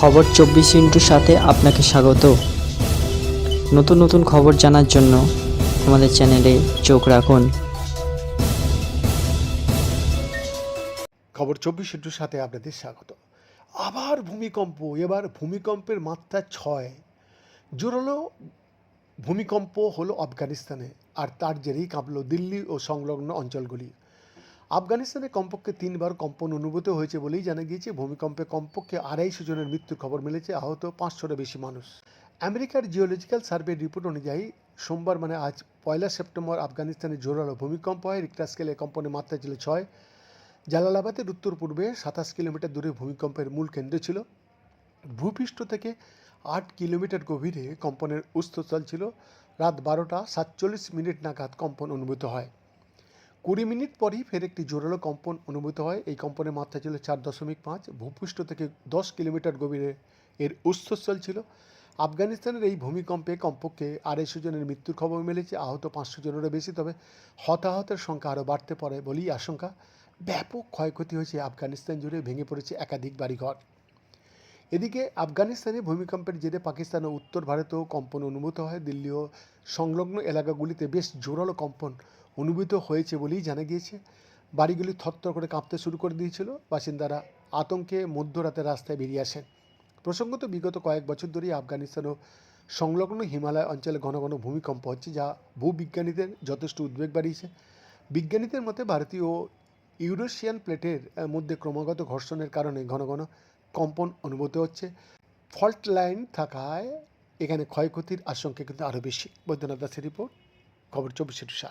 খবর চব্বিশ ইন্টুর সাথে আপনাকে স্বাগত। নতুন নতুন খবর জানার জন্য আমাদের চ্যানেলে চোখ রাখুন। খবর চব্বিশ ইন্টুর সাথে আপনাদের স্বাগত। আবার ভূমিকম্প, এবার ভূমিকম্পের মাত্রা ছয়। জোরালো ভূমিকম্প হলো আফগানিস্তানে, আর তার জেরেই কাঁপল দিল্লি ও সংলগ্ন অঞ্চলগুলি। আফগানিস্তানে কমপক্ষে তিনবার কম্পন অনুভূত হয়েছে বলেই জানা গিয়েছে। ভূমিকম্পে কমপক্ষে আড়াইশো জনের মৃত্যুর খবর মিলেছে, আহত পাঁচশোরও বেশি মানুষ। আমেরিকার জিওলজিক্যাল সার্ভে রিপোর্ট অনুযায়ী, সোমবার মানে আজ পয়লা সেপ্টেম্বর আফগানিস্তানে জোরালো ভূমিকম্প হয়। রিক্টার স্কেলে কম্পনের মাত্রা ছিল ছয়। জালালাবাদের উত্তর পূর্বে সাতাশ কিলোমিটার দূরে ভূমিকম্পের মূল কেন্দ্র ছিল। ভূপৃষ্ঠ থেকে আট কিলোমিটার গভীরে কম্পনের উস্থস্থল ছিল। রাত বারোটা সাতচল্লিশ মিনিট নাগাদ কম্পন অনুভূত হয়। কুড়ি মিনিট পরই ফের একটি জোরালো কম্পন অনুভূত হয়। এই কম্পনের মাত্রা ছিল চার দশমিক পাঁচ। ভূপৃষ্ঠ থেকে দশ কিলোমিটার গভীরে এর উস্থস্থল ছিল। আফগানিস্তানের এই ভূমিকম্পে কমপক্ষে আড়াইশো জনের মৃত্যুর খবর মিলেছে। আহত পাঁচশো জনেরও বেশি, তবে হতাহতের সংখ্যা আরও বাড়তে পারে বলেই আশঙ্কা। ব্যাপক ক্ষয়ক্ষতি হয়েছে আফগানিস্তান জুড়ে ভেঙে পড়েছে একাধিক বাড়িঘর। এদিকে আফগানিস্তানে ভূমিকম্পের জেরে পাকিস্তান ও উত্তর ভারতেও কম্পন অনুভূত হয়। দিল্লি ও সংলগ্ন এলাকাগুলিতে বেশ জোরালো কম্পন অনুভূত হয়েছে বলেই জানা গিয়েছে। বাড়িগুলি থরথর করে কাঁপতে শুরু করে দিয়েছিল। বাসিন্দারা আতঙ্কে মধ্যরাতে রাস্তায় বেরিয়ে আসেন। প্রসঙ্গত বিগত কয়েক বছর ধরেই আফগানিস্তান ও সংলগ্ন হিমালয় অঞ্চলে ঘন ঘন ভূমিকম্প হচ্ছে, যা ভূবিজ্ঞানীদের যথেষ্ট উদ্বেগ বাড়িয়েছে। বিজ্ঞানীদের মতে ভারতীয় ইউরোশিয়ান প্লেটের মধ্যে ক্রমাগত ঘর্ষণের কারণে ঘন ঘন কম্পন অনুভূত হচ্ছে। ফল্ট লাইন থাকায় এখানে ক্ষয়ক্ষতির আশঙ্কা কিন্তু আরও বেশি। বৈদ্যনাথ দাসের রিপোর্ট, খবর চব্বিশে সাত।